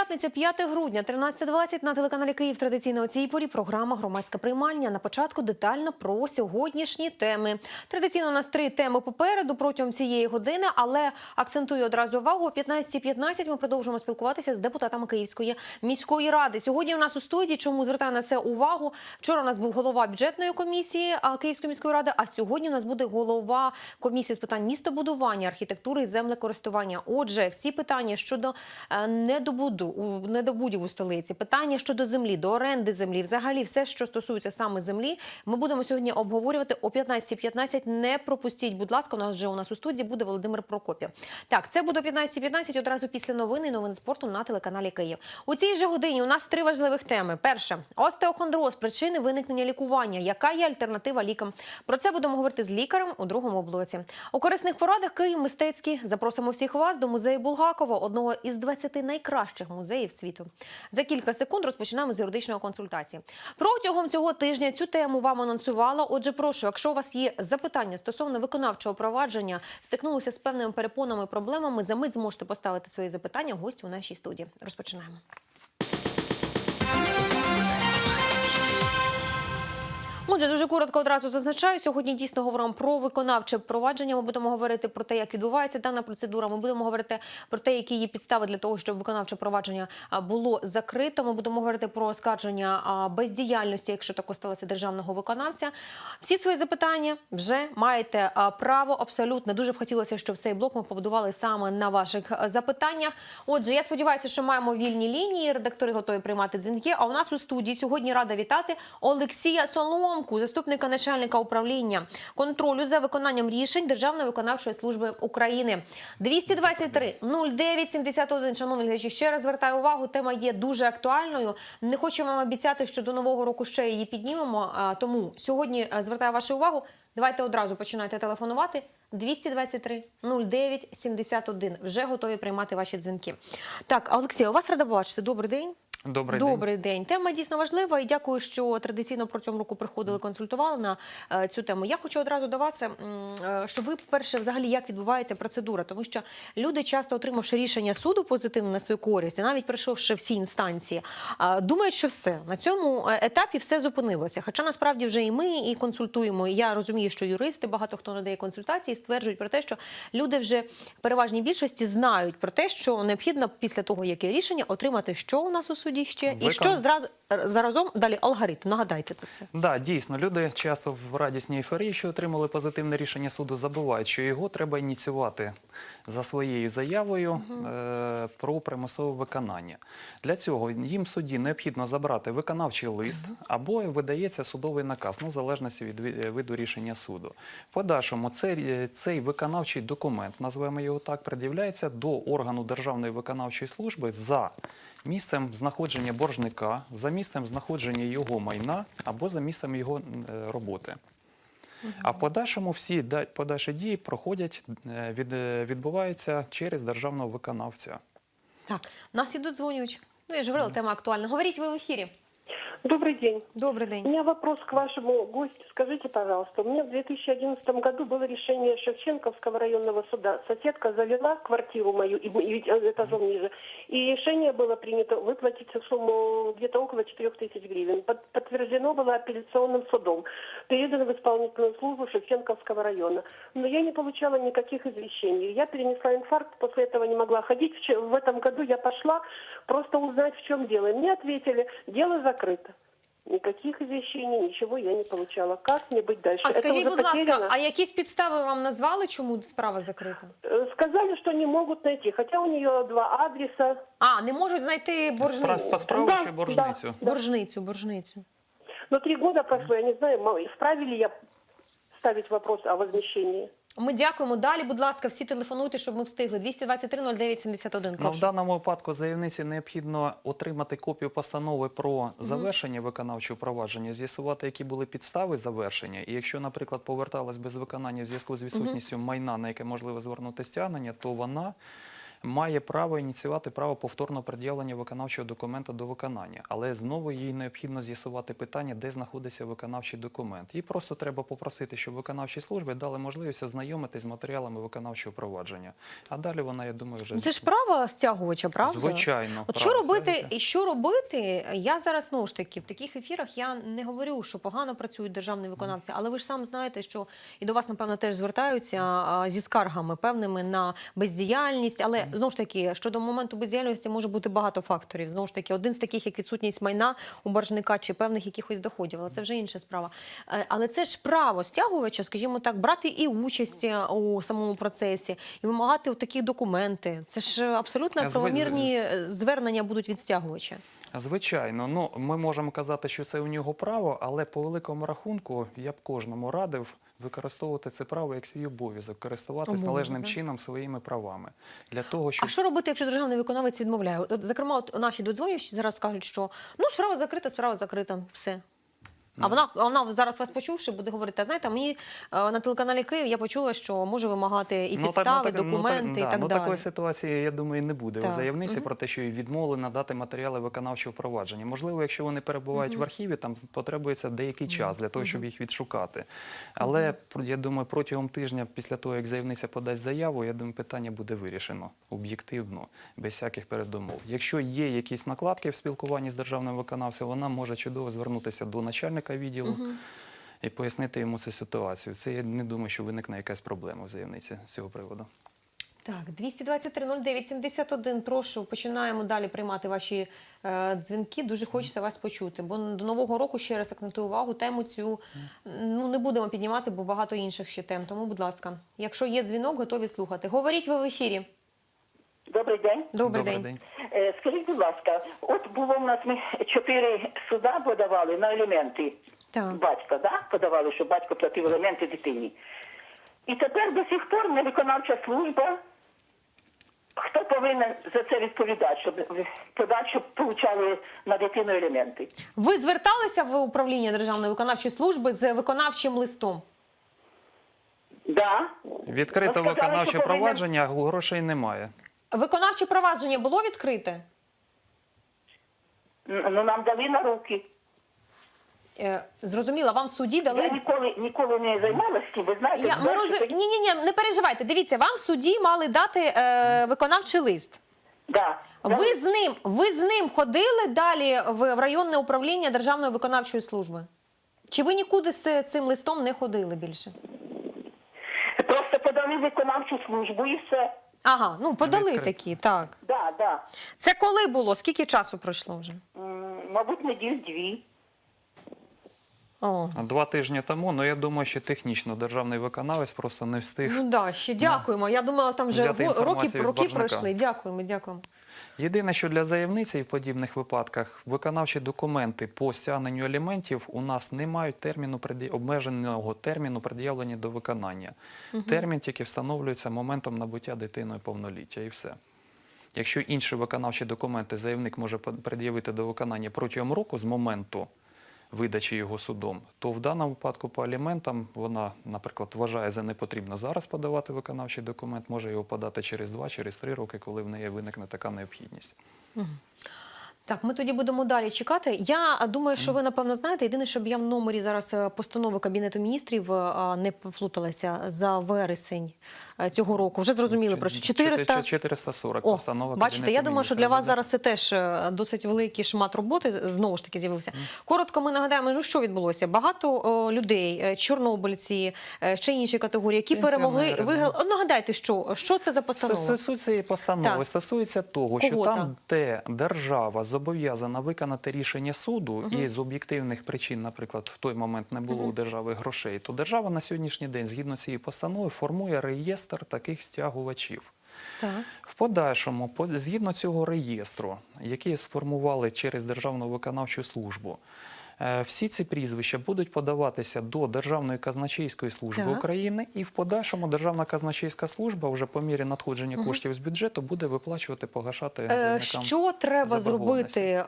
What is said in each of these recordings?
П'ятниця, 5 грудня, 13.20 на телеканалі Київ. Традиційно у цій порі програма Громадська приймальня. На початку детально про сьогоднішні теми. Традиційно у нас три теми попереду протягом цієї години, але акцентую одразу увагу. О 15.15 ми продовжуємо спілкуватися з депутатами Київської міської ради. Сьогодні у нас у студії. Чому звертаю на це увагу? Вчора у нас був голова бюджетної комісії Київської міської ради. А сьогодні у нас буде голова комісії з питань містобудування, архітектури і землекористування. Отже, всі питання щодо е, недобуду у недобудів у столиці, питання щодо землі, до оренди землі, взагалі все, що стосується саме землі, ми будемо сьогодні обговорювати о 15.15. Не пропустіть, будь ласка, у нас вже у нас у студії буде Володимир Прокопів. Так, це буде о 15.15 одразу після новини і новин спорту на телеканалі Київ. У цій же годині у нас три важливих теми. Перше остеохондроз, причини виникнення лікування. Яка є альтернатива лікам? Про це будемо говорити з лікарем у другому блоці. У корисних порадах Київ мистецький. Запросимо всіх вас до музею Булгакова, одного із 20 найкращих музеїв світу. За кілька секунд розпочинаємо з юридичної консультації. Протягом цього тижня цю тему вам анонсувала. Отже, прошу, якщо у вас є запитання стосовно виконавчого провадження, стикнулися з певними перепонами, проблемами, за мить зможете поставити свої запитання гостю у нашій студії. Розпочинаємо. Отже, дуже коротко одразу зазначаю. Сьогодні дійсно говоримо про виконавче провадження. Ми будемо говорити про те, як відбувається дана процедура. Ми будемо говорити про те, які є підстави для того, щоб виконавче провадження було закрито. Ми будемо говорити про оскарження бездіяльності, якщо тако сталося державного виконавця. Всі свої запитання вже маєте право. Абсолютно дуже б хотілося, щоб цей блок ми побудували саме на ваших запитаннях. Отже, я сподіваюся, що маємо вільні лінії. Редактори готові приймати дзвінки. А у нас у студії сьогодні рада вітати Олексія Соломку, заступника начальника управління контролю за виконанням рішень Державної виконавчої служби України. 223 09 71. Шановні глядачі, ще раз звертаю увагу. Тема є дуже актуальною. Не хочу вам обіцяти, що до нового року ще її піднімемо. Тому сьогодні звертаю вашу увагу. Давайте одразу починайте телефонувати. 223 09 71. Вже готові приймати ваші дзвінки. Так, Олексій, у вас рада бачити. Добрий день. Добрий, день. Добрий день. Тема дійсно важлива і дякую, що традиційно протягом року приходили, консультували на е, цю тему. Я хочу одразу до вас, е, щоб ви перше, взагалі, як відбувається процедура, тому що люди, часто отримавши рішення суду позитивне на свою користь, і навіть пройшовши всі інстанції, е, думають, що все на цьому е, етапі все зупинилося. Хоча насправді вже і ми і консультуємо. І я розумію, що юристи, багато хто надає консультації, стверджують про те, що люди вже в переважній більшості знають про те, що необхідно після того, яке рішення, отримати що у нас у суді ще, і що зразу заразом далі алгоритм. Нагадайте це все. Да, дійсно, люди часто в радісній ейфорії, що отримали позитивне рішення суду, забувають, що його треба ініціювати за своєю заявою е, про примусове виконання. Для цього їм суді необхідно забрати виконавчий лист або видається судовий наказ, ну, в залежності від е, виду рішення суду. В подальшому цей, е, цей виконавчий документ, назвемо його так, пред'являється до органу Державної виконавчої служби за місцем знаходження боржника, за місцем знаходження його майна або за місцем його е, роботи. А в подальшому всі подальші дії проходять, е, від, відбуваються через державного виконавця. Так, нас ідуть дзвонюють. Ну, я ж говорила, тема актуальна. Говоріть ви в ефірі. Добрый день. Добрий У день. меня вопрос к вашему гостю. Скажите, пожалуйста, у меня в 2011 году было решение Шевченковского районного суда. Соседка завела квартиру мою, и, и этажом ниже, и решение было принято выплатить сумму где-то около 4 тысяч гривен. Под- подтверждено было апелляционным судом. Передано в исполнительную службу Шевченковского района. Но я не получала никаких извещений. Я перенесла инфаркт, после этого не могла ходить. В В этом году я пошла просто узнать, в чем дело. И мне ответили, дело закрыто. Никаких извещений, ничего я не получала. Как мне быть дальше? А Это скажіть, уже будь ласка, потеряно? а якісь підстави вам назвали, чому справа закрита? Э, Сказали, что не могут найти, хотя у нее два адреса. А, не можуть знайти Спра- боржницю. По справу Да, чи боржницю? да. Боржницю, боржницю. Но три года прошло, я не знаю, ма- вправе ли я ставить вопрос о возмещении. Ми дякуємо. Далі, будь ласка, всі телефонуйте, щоб ми встигли. 223 09 71. Ну, в даному випадку заявниці необхідно отримати копію постанови про завершення виконавчого провадження, з'ясувати, які були підстави завершення. І якщо, наприклад, поверталась без виконання в зв'язку з відсутністю майна, на яке можливо звернути стягнення, то вона має право ініціювати право повторного пред'явлення виконавчого документа до виконання. Але знову їй необхідно з'ясувати питання, де знаходиться виконавчий документ. Їй просто треба попросити, щоб виконавчі служби дали можливість ознайомитись з матеріалами виконавчого провадження. А далі вона, я думаю, вже Ну, Це ж право стягувача, правда? звичайно. От право що робити і що робити? Я зараз знову ж таки в таких ефірах я не говорю, що погано працюють державні виконавці, але ви ж сам знаєте, що і до вас напевно теж звертаються зі скаргами певними на бездіяльність. Але знову ж таки, щодо моменту бездіяльності може бути багато факторів. Знову ж таки, один з таких, як відсутність майна у боржника чи певних якихось доходів, але це вже інша справа. Е, Але це ж право стягувача, скажімо так, брати і участь е, у самому процесі і вимагати такі документи. Це ж абсолютно правомірні е, звернення будуть від стягувача. Звичайно, ну ми можемо казати, що це у нього право, але по великому рахунку я б кожному радив використовувати це право як свій обов'язок, користуватись належним чином своїми правами для того, щоб А що робити, якщо державний виконавець відмовляє? От, зокрема, от наші додзвонювачі зараз кажуть, що ну справа закрита, справа закрита, все. А вона, вона зараз вас почувши, буде говорити, «А знаєте, мені е, на телеканалі Київ я почула, що може вимагати і Ну, підстави, ну, так- ну, документи і так ну, далі. Такої ситуації, я думаю, не буде Так. у заявниці Мгм. про те, що їй відмовили надати матеріали виконавчого провадження. Можливо, якщо вони перебувають в архіві, там потребується деякий час для того, щоб їх відшукати. Але пр- я думаю, протягом тижня, після того, як заявниця подасть заяву, я думаю, питання буде вирішено об'єктивно, без всяких передумов. Якщо є якісь накладки в спілкуванні з державним виконавцем, вона може чудово звернутися до начальника відділу. І пояснити йому цю ситуацію. Це я не думаю, що виникне якась проблема в заявниці з цього приводу. Так, 223-09-71, прошу, починаємо далі приймати ваші е, дзвінки. Дуже хочеться вас почути, бо до Нового року, ще раз акцентую увагу, тему цю ну, не будемо піднімати, бо багато інших ще тем. Тому, будь ласка, якщо є дзвінок, готові слухати. Говоріть ви в ефірі. Добрий день. Добрий, день. Е, Скажіть, будь ласка, от було в нас ми чотири суда подавали на елементи Так. батька, да? подавали, що батько платив елементи дитині. І тепер до сих пор не виконавча служба. Хто повинен за це відповідати, щоб щоб получали на дитину елементи? Ви зверталися в управління Державної виконавчої служби з виконавчим листом? Да. Відкрито виконавче що повинен- провадження, а грошей немає. Виконавче провадження було відкрите? Ну нам дали на руки. Е, зрозуміла, вам в суді дали. Я ніколи ніколи не займалася ви знаєте. Я, ми роз... Ні, ні, ні, не переживайте. Дивіться, вам в суді мали дати е, виконавчий лист. Да. Ви з ним, ви з ним ходили далі в, в районне управління Державної виконавчої служби? Чи ви нікуди з цим листом не ходили більше? Просто подали виконавчу службу і все. Ага, ну подали такі, так. Да, да. Це коли було? Скільки часу пройшло вже? М, Мабуть, неділь дві. О. Два тижні тому, ну я думаю, що технічно державний виконавець просто не встиг. Ну да, ще дякуємо. Я думала, там вже Взяти го- роки, інформацію від роки боржника. пройшли. Дякуємо, дякуємо. Єдине, що для заявниці в подібних випадках виконавчі документи по стягненню аліментів у нас не мають терміну обмеженого терміну пред'явлення до виконання. Термін тільки встановлюється моментом набуття дитиною повноліття і все. Якщо інші виконавчі документи заявник може пред'явити до виконання протягом року з моменту видачі його судом, то в даному випадку по аліментам вона, наприклад, вважає за непотрібно зараз подавати виконавчий документ, може його подати через два, через три роки, коли в неї виникне така необхідність. Так, ми тоді будемо далі чекати. Я думаю, що ви напевно знаєте. Єдине, щоб я в номері зараз е, постанови кабінету міністрів е, не поплуталася за вересень е, цього року. Вже зрозуміли про що 400... 440 О, постанова. бачите, Кабінету я думаю, що для вас зараз це теж досить великий шмат роботи знову ж таки з'явився. Коротко, ми нагадаємо, ну що відбулося. Багато людей, чорнобильці, ще інші категорії, які перемогли, виграли. От нагадайте, що, що це за постанова? Суть цієї постанови Так. стосується того, Кого що там? там, де держава зобов'язана виконати рішення суду, і з об'єктивних причин, наприклад, в той момент не було у держави грошей, то держава на сьогоднішній день, згідно цієї постанови, формує реєстр таких стягувачів. Так. В подальшому, згідно цього реєстру, який сформували через Державну виконавчу службу, всі ці прізвища будуть подаватися до Державної казначейської служби Так. України, і в подальшому Державна казначейська служба вже по мірі надходження коштів з бюджету буде виплачувати, погашати Е, заявникам. Що треба зробити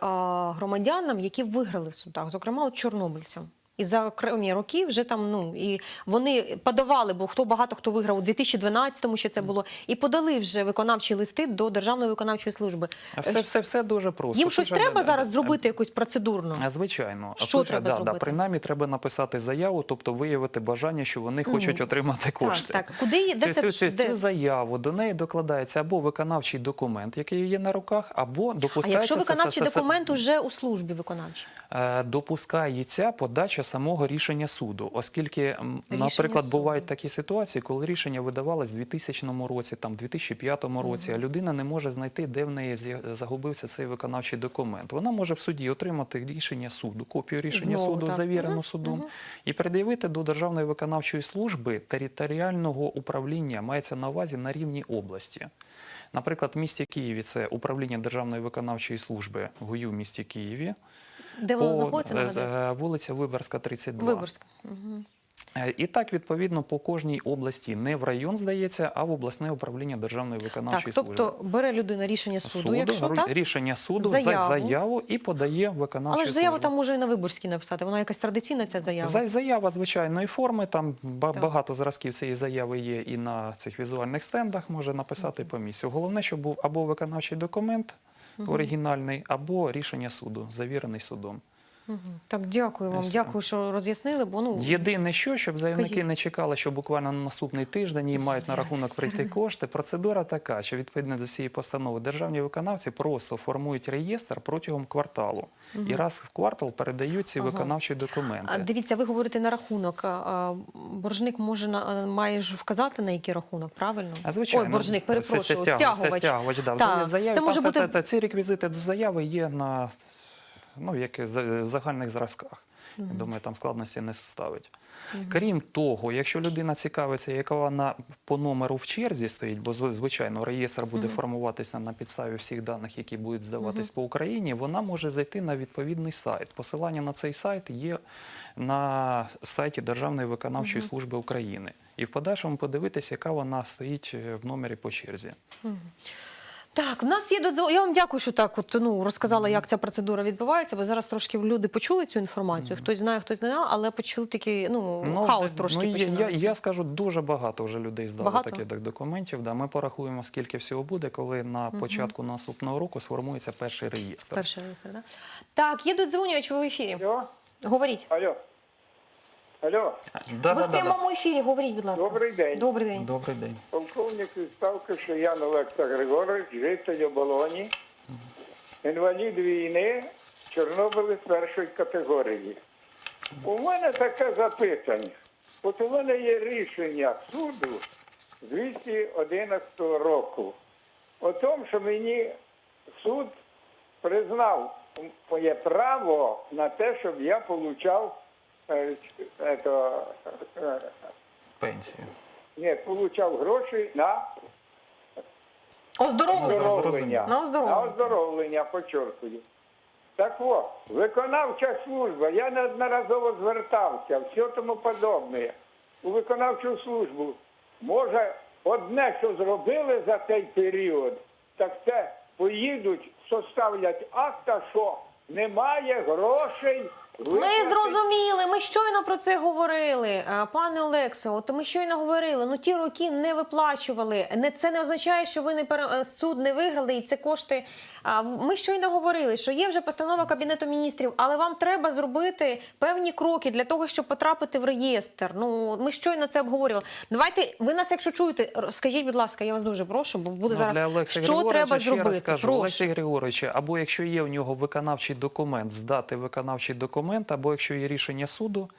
громадянам, які виграли в судах, зокрема от чорнобильцям? І за окремі роки вже там ну і вони подавали, бо хто багато хто виграв у 2012-му ще це було, і подали вже виконавчі листи до Державної виконавчої служби. А все, все, все дуже просто. Їм щось треба да, зараз да, зробити якусь процедурну. Звичайно, Що тут треба да, зробити? Да, принаймні треба написати заяву, тобто виявити бажання, що вони хочуть отримати кошти. Так, так. Куди є- де Цю- це- цю, цю, де? цю заяву до неї докладається або виконавчий документ, який є на руках, або А якщо виконавчий документ уже у службі виконавчій? Е, допускається подача самого рішення суду, оскільки, Рішення наприклад, суду. бувають такі ситуації, коли рішення видавалось в 2000 році, там 2005 році, а людина не може знайти, де в неї загубився цей виконавчий документ. Вона може в суді отримати рішення суду, копію рішення Знову суду, так. завірену судом, і пред'явити до Державної виконавчої служби територіального управління мається на увазі на рівні області. Наприклад, в місті Києві це управління Державної виконавчої служби ГУЮ в місті Києві. Де воно знаходиться? е, нагадаю? е, вулиця Виборська, 32. Виборськ. Мгм. Е, І так, відповідно, по кожній області не в район здається, а в обласне управління Державної виконавчої Так, служби. тобто бере людина рішення суду, якщо так, рішення суду Заяву. за заяву і подає виконавчу але ж заяву службу. там може і на Виборській написати. Вона якась традиційна ця заява. За- Заява звичайної форми, там Так. багато зразків цієї заяви є і на цих візуальних стендах може написати по місцю. Головне, щоб був або виконавчий документ оригінальний, або рішення суду, завірений судом. Так, дякую вам. Дякую, що роз'яснили. Бо ну Єдине, що щоб заявники не чекали, що буквально на наступний тиждень їм мають на рахунок прийти кошти. Процедура така, що відповідно до цієї постанови державні виконавці просто формують реєстр протягом кварталу і раз в квартал передають ці виконавчі документи. а, дивіться, ви говорите на рахунок. Боржник може на має ж вказати на який рахунок, правильно? А звичайно, Ой, боржник, перепрошую, стягувач, стягувач. це да. Це може бути ці реквізити до заяви є на ну, як і в загальних зразках. Я думаю, там складності не ставить. Крім того, якщо людина цікавиться, яка вона по номеру в черзі стоїть, бо звичайно реєстр буде формуватися на підставі всіх даних, які будуть здаватись по Україні, вона може зайти на відповідний сайт. Посилання на цей сайт є на сайті Державної виконавчої служби України. І в подальшому подивитися, яка вона стоїть е, в номері по черзі. Так, в нас є додзвон. Я вам дякую, що так от, ну, розказала, як ця процедура відбувається, бо зараз трошки люди почули цю інформацію. Хтось знає, хтось не знає, але почули такий ну, хаос трошки ну, я, я, я скажу, дуже багато вже людей здали Багато? таких документів. Да. Ми порахуємо, скільки всього буде, коли на початку наступного року сформується перший реєстр. Перший реєстр, да? Так, є додзвонювач, ви в ефірі. Алло, Говоріть. алло. Алло, Да, ви да, в да, прямому ефірі, говоріть, будь ласка. Добрий день. Добрий день. Добрий день. полковник відставки Шиян Олекса Григорович, житель оболоні, інвалід війни, Чорнобилець першої категорії. У мене таке запитання. От у мене є рішення суду з 211 року. О тому, що мені суд признав моє право на те, щоб я получав е, ч- ето, е, Пенсію. ні, получав гроші на Оздоровлення. оздоровлення. На оздоровлення. На оздоровлення, подчеркую. Так от, виконавча служба, я неодноразово звертався, все тому подобне. У виконавчу службу. Може, одне, що зробили за цей період, так це поїдуть, составлять акта, що немає грошей. Ми зрозуміли, ми щойно про це говорили. Е, Пане Олексо, от ми щойно говорили, ну ті роки не виплачували. Не це не означає, що ви не пере- е, суд не виграли, і це кошти. Ми щойно говорили, що є вже постанова кабінету міністрів, але вам треба зробити певні кроки для того, щоб потрапити в реєстр. Ну ми щойно це обговорювали. Давайте ви нас, якщо чуєте, скажіть, будь ласка, я вас дуже прошу, бо буде Ну, зараз для що треба ще раз зробити. Скажу, прошу. Олексій Григорович, або якщо є у нього виконавчий документ, здати виконавчий документ, або якщо є рішення суду,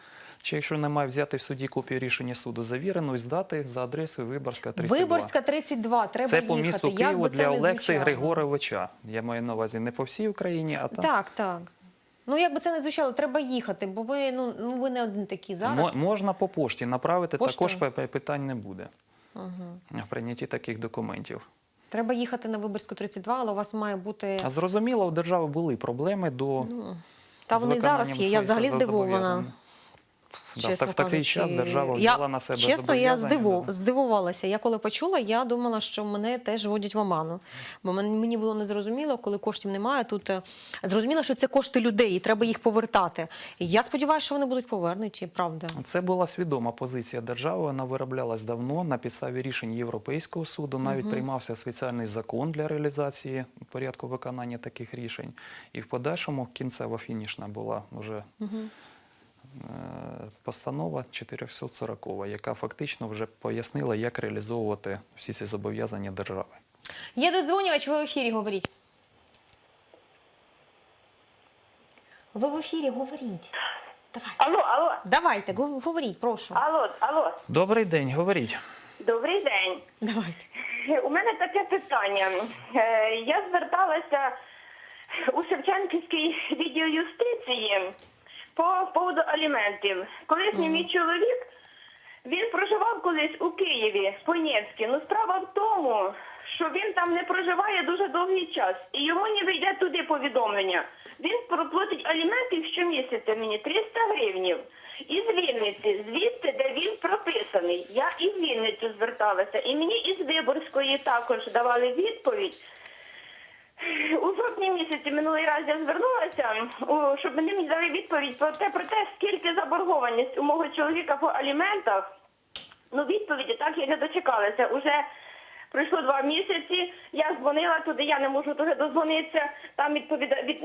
чи якщо немає взяти в суді копію рішення суду завірену і здати за адресою Виборська 32. Виборська 32, треба Це по місту Києву для Олекси. Григоровича. Я маю на увазі не по всій Україні, а там. Так, так. Ну, як би це не звучало, треба їхати, бо ви ну, ну ви не один такий зараз. Мо- можна по пошті направити, Поштою? також питань не буде в прийнятті таких документів. Треба їхати на Виборську 32, але у вас має бути. А зрозуміло, у держави були проблеми до Та вони зараз є. Я взагалі за- здивована. Чесно так в такий час держава я, взяла на себе Чесно, я здиву, здивувалася. Я коли почула, я думала, що мене теж водять в оману. Бо мен- мені було незрозуміло, коли коштів немає. Тут е, зрозуміло, що це кошти людей, і треба їх повертати. І я сподіваюся, що вони будуть повернуті, правда. Це була свідома позиція держави. Вона вироблялась давно на підставі рішень Європейського суду. Навіть приймався спеціальний закон для реалізації порядку виконання таких рішень. І в подальшому кінцева фінішна була вже е, постанова 440, яка фактично вже пояснила, як реалізовувати всі ці зобов'язання держави. Є додзвонювач, ви в ефірі говоріть. Ви в ефірі говоріть. Давай. Алло, алло, Давайте, гов- говоріть, прошу. алло, алло. Добрий день, говоріть. Добрий день. Давайте. У мене таке питання. Е, Я зверталася у Шевченківський відділ юстиції по поводу аліментів. Колишній мій чоловік, він проживав колись у Києві, Понєвській. Ну справа в тому, що він там не проживає дуже довгий час, і йому не вийде туди повідомлення. Він проплатить аліментів щомісяця мені 300 гривнів. Із Вінниці, звідти, де він прописаний. Я із Вінниці зверталася, і мені із Виборської також давали відповідь. У жовтні місяці минулий раз я звернулася, о, щоб вони мені дали відповідь про те, про те, скільки заборгованість у мого чоловіка по аліментах. Ну, відповіді так я не дочекалася. Уже пройшло два місяці. Я дзвонила туди, я не можу туди дозвонитися. Там відповіда від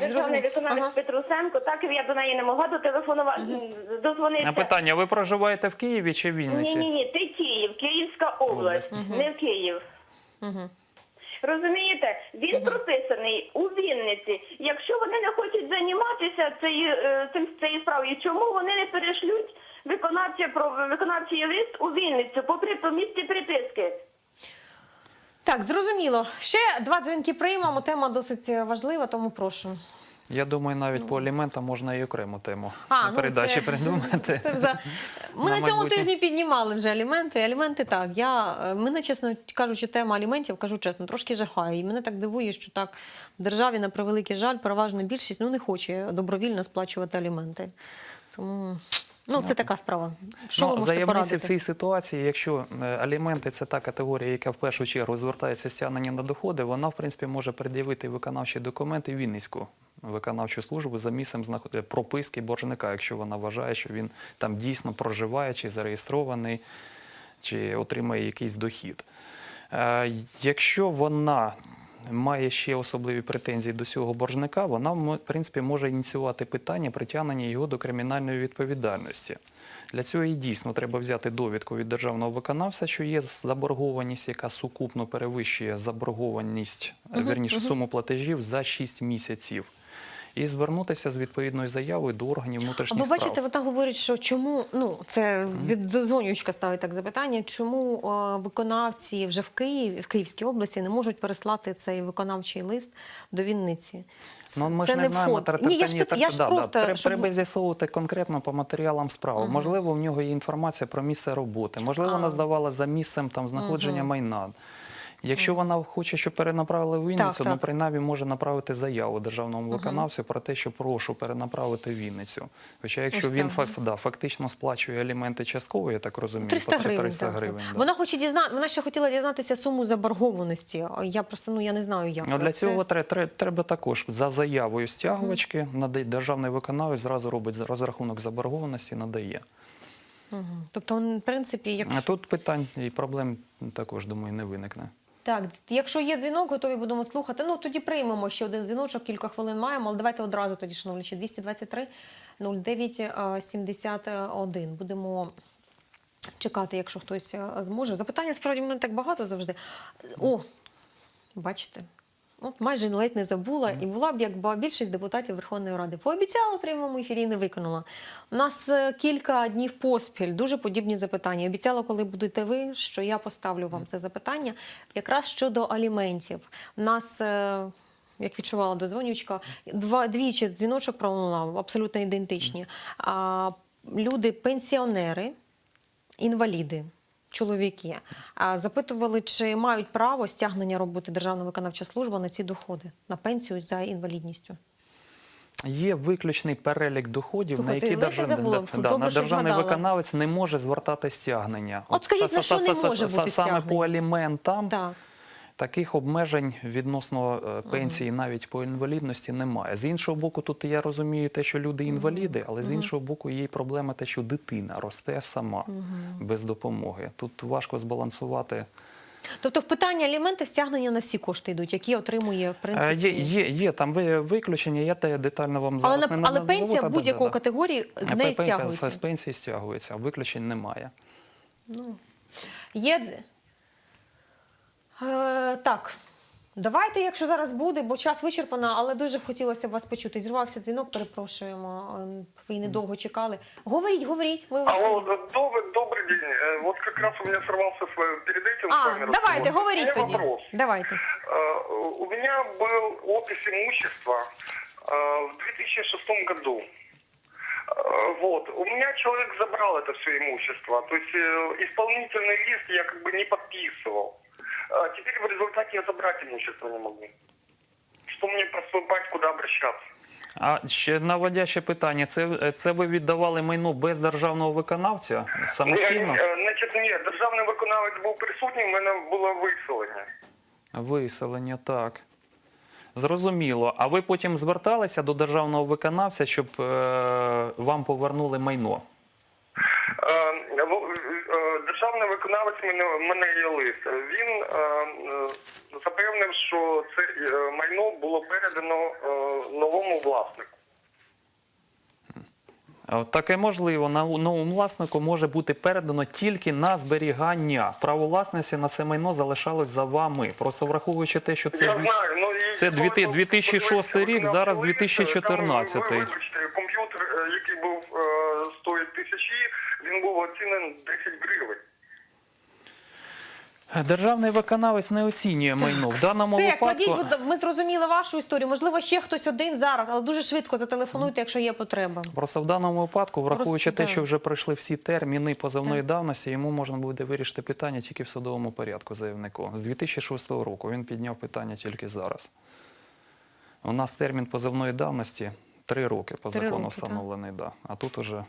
Державний виконавець Ага. Петрусенко, так і я до неї не могла дотелефонувати, дозвонитися. На питання: ви проживаєте в Києві чи в Вінниці? Ні, ні, ні, ти Київ, Київська область, не в Київ. Угу. Розумієте, він прописаний у Вінниці. Якщо вони не хочуть займатися цією е, цим цією справою, чому вони не перешлють виконавче про виконавчий лист у Вінницю попри по місці приписки? Так, зрозуміло. Ще два дзвінки приймемо. Тема досить важлива, тому прошу. Я думаю, навіть по аліментам можна і окрему тему А, ну, передачі це- придумати. Це вза... Ми на, На цьому майбутнє. тижні піднімали вже аліменти. Аліменти так. Я е, мене, чесно кажучи, тема аліментів, кажу чесно, трошки жахає. І мене так дивує, що так в державі на превеликий жаль, переважна більшість ну не хоче добровільно сплачувати аліменти. Тому ну це така справа. Що ви ну, можете заявниці в порадити? цій ситуації, якщо е, аліменти це та категорія, яка в першу чергу звертається стягнення на доходи, вона в принципі може пред'явити виконавчі документи в Вінницьку виконавчу службу за місцем знаход- прописки боржника, якщо вона вважає, що він там дійсно проживає чи зареєстрований, чи отримає якийсь дохід. Е, Якщо вона має ще особливі претензії до цього боржника, вона в принципі може ініціювати питання притягнення його до кримінальної відповідальності. Для цього і дійсно треба взяти довідку від державного виконавця, що є заборгованість, яка сукупно перевищує заборгованість, е, вірніше суму платежів за 6 місяців. І звернутися з відповідною заявою до органів внутрішніх Або справ. бачите, вона говорить, що чому ну це від ставить так запитання, чому е, виконавці вже в Києві, в Київській області не можуть переслати цей виконавчий лист до Вінниці? Ну, ми це ж не знаємо Ні, я ж, я ж да, да, просто треба, щоб- треба з'ясовувати конкретно по матеріалам справи. Можливо, в нього є інформація про місце роботи, можливо, вона здавала за місцем там знаходження майна. Якщо вона хоче, щоб перенаправили в Вінницю, Так, ну принаймні може направити заяву державному виконавцю про те, що прошу перенаправити в Вінницю. Хоча якщо Ось він так. да, фактично сплачує аліменти частково, я так розумію, 300 по гривень. 300 так. гривень да. Вона хоче дізна... вона ще хотіла дізнатися суму заборгованості. Я просто ну я не знаю, як Ну, для цього треба, також за заявою стягувачки надає державний виконавець зразу робить розрахунок заборгованості, надає. Тобто, в принципі, А якщо тут питань і проблем також, думаю, не виникне. Так, якщо є дзвінок, готові будемо слухати. Ну тоді приймемо ще один дзвіночок, кілька хвилин маємо, але давайте одразу тоді, шановні, ще 223 09 е, 71. Будемо чекати, якщо хтось е, зможе. Запитання справді в мене так багато завжди. О, бачите. От майже ледь не забула, і була б як більшість депутатів Верховної Ради. Пообіцяла в прямому ефірі і не виконала. У нас е, кілька днів поспіль дуже подібні запитання. Обіцяла, коли будете ви, що я поставлю вам це запитання. Якраз щодо аліментів. У нас. е, Як відчувала дозвонючка, два двічі дзвіночок пролунав, абсолютно ідентичні. А, люди, пенсіонери, інваліди, чоловіки, запитували, чи мають право стягнення роботи Державна виконавча служба на ці доходи, на пенсію за інвалідністю. Є виключний перелік доходів, Слухайте, на які це забули. на державний виконавець не може звертати стягнення. От скажіть, на що не може бути стягнення? Саме по аліментам Так. Таких обмежень відносно е, пенсії навіть по інвалідності немає. З іншого боку, тут я розумію те, що люди інваліди, але з іншого боку, є проблема те, що дитина росте сама без допомоги. Тут важко збалансувати. Тобто в питанні аліменти стягнення на всі кошти йдуть, які отримує в Е, принципі. Є, є, є там ви- виключення, я те детально вам зараз на, не але пенсія будь-якої да, категорії з Е, неї пен- стягується. З пенсії стягується, виключень немає. Ну, Є... дз- Е, так, давайте, якщо зараз буде, бо час вичерпано, але дуже хотілося б вас почути. Зірвався дзвінок, перепрошуємо. ем, Ви недовго чекали. Говоріть, говоріть. Ви в ефірі. Алло, добрый, добрый день. Э, Вот как раз у меня сорвался с вами- перед этим с А, вами давайте, разговор. У говоріть меня тоді. вопрос. Давайте. Э, У меня был опись имущества э, в 2006 году. Э, Вот. У меня человек забрал это все имущество. То есть э, исполнительный лист я как бы не подписывал. А теперь в результате я забрать имущество не могу. Что мне поступать, куда обращаться? А ще наводяще питання: це, це ви віддавали майно без державного виконавця самостійно? Е, Значить, ні, державний виконавець був присутній, в мене було виселення. Виселення, так. Зрозуміло. А ви потім зверталися до державного виконавця, щоб е, вам повернули майно? Е, е, Державний виконавець мене, мене є лист. Він е, е, запевнив, що це е, майно було передано е, новому власнику. Таке можливо. На новому власнику може бути передано тільки на зберігання. Право власності на це майно залишалось за вами. Просто враховуючи те, що це Я знаю, ну і це коли 2000 ви 2006 рік, зараз лист, 2014. Там, ви, ви вибачте, комп'ютер, е, який був стоїть тисячі, він був оцінений 10 гривень. державний виконавець не оцінює майно. В даному Все, випадку кладіть, ми зрозуміли вашу історію. Можливо, ще хтось один зараз, але дуже швидко зателефонуйте, якщо є потреба. Просто в даному випадку, враховуючи Просто, те, да. що вже пройшли всі терміни позовної давності, йому можна буде вирішити питання тільки в судовому порядку заявнику. З 2006 року він підняв питання тільки зараз. У нас термін позовної давності три роки по Три закону роки, так. встановлений, да. а тут уже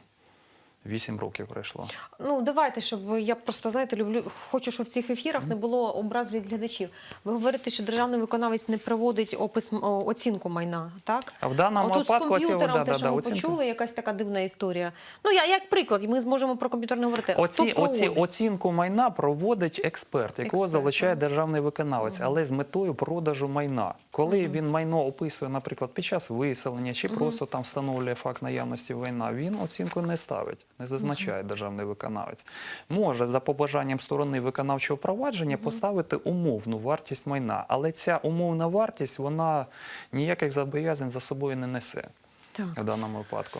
вісім років пройшло. Ну давайте, щоб я просто знаєте, люблю, хочу, щоб в цих ефірах не було образ від глядачів. Ви говорите, що державний виконавець не проводить опис о, оцінку майна, так? А в даному Отут з випадку оці- комп'ютером, да, те, да, що да, ми оцінка. почули, якась така дивна історія. Ну я як приклад, ми зможемо про комп'ютер не говорити. Оці, оці, оцінку майна проводить експерт, якого Експерт, залучає державний виконавець, але з метою продажу майна. Коли він майно описує, наприклад, під час виселення чи просто там встановлює факт наявності майна, він оцінку не ставить, не зазначає державний виконавець. Може за побажанням сторони виконавчого провадження поставити умовну вартість майна, але ця умовна вартість вона ніяких зобов'язань за собою не несе Так. в даному випадку.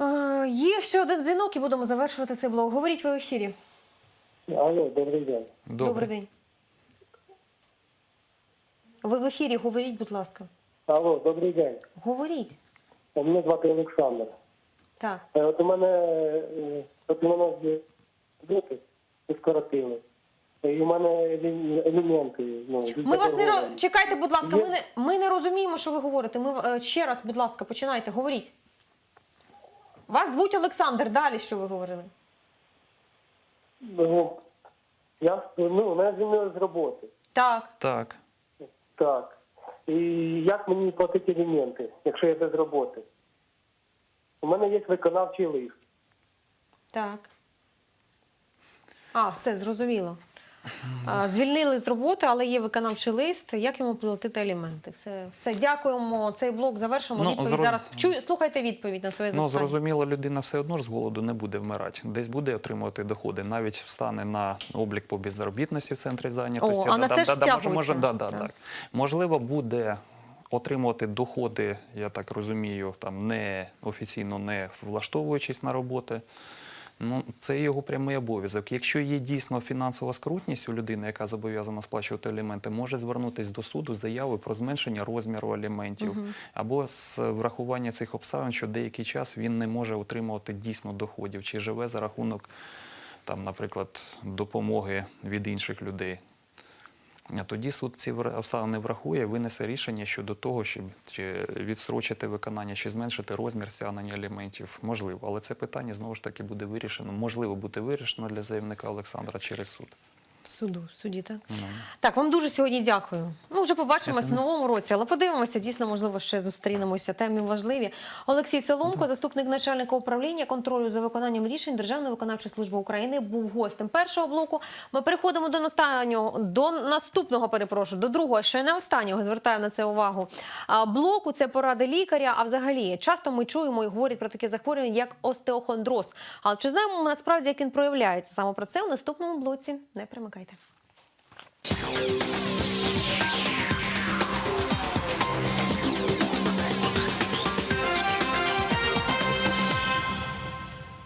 Е, є ще один дзвінок і будемо завершувати цей блог. Говоріть ви в ефірі. Алло, добрий день. Добрий день. Ви в ефірі, говоріть, будь ласка. Алло, добрий день. Говоріть. Мене звати Олександр. Так. Е, От у мене е, от у мене є діти скоротили. І у мене елементи. Ну, Ми вас не заборговані. ро... чекайте, будь ласка. Ми не ми не розуміємо, що ви говорите. Ми е, ще раз, будь ласка, починайте. Говоріть. Вас звуть Олександр. Далі що ви говорили? Ну, я, ну, мене звільнили з роботи. Так. Так. Так. І як мені платити елементи, якщо я без роботи? У мене є виконавчий лист. Так. А, все, зрозуміло. А, Звільнили з роботи, але є виконавчий лист. Як йому платити аліменти? Все, все. Дякуємо. Цей блок завершимо. Ну, відповідь зроз- зараз. Чуй, слухайте відповідь на своє Ну, запитання. зрозуміло, людина все одно ж з голоду не буде вмирати. Десь буде отримувати доходи. Навіть встане на облік по безробітності в центрі зайнятості. О, а на це ж може, може, да, да, Так. так. Можливо, буде отримувати доходи, я так розумію, там не офіційно не влаштовуючись на роботи. Ну, це його прямий обов'язок. Якщо є дійсно фінансова скрутність у людини, яка зобов'язана сплачувати аліменти, може звернутися до суду з заявою про зменшення розміру аліментів або з врахування цих обставин, що деякий час він не може отримувати дійсно доходів, чи живе за рахунок, там, наприклад, допомоги від інших людей. А тоді суд ці обставини врахує, винесе рішення щодо того, щоб чи відсрочити виконання, чи зменшити розмір стягнення аліментів. Можливо, але це питання знову ж таки буде вирішено. Можливо, бути вирішено для заявника Олександра через суд. Суду, суді, так? Ну. Так, вам дуже сьогодні дякую. Ну, вже побачимось в новому році, але подивимося, дійсно, можливо, ще зустрінемося. Теми важливі. Олексій Соломко, заступник начальника управління контролю за виконанням рішень Державної виконавчої служби України, був гостем першого блоку. Ми переходимо до останнього, до наступного, перепрошую, до другого, ще не останнього, звертаю на це увагу. Блоку це поради лікаря. А взагалі часто ми чуємо і говорять про таке захворювання, як остеохондроз. Але чи знаємо ми насправді, як він проявляється? Саме про це у наступному блоці. Не Чекайте.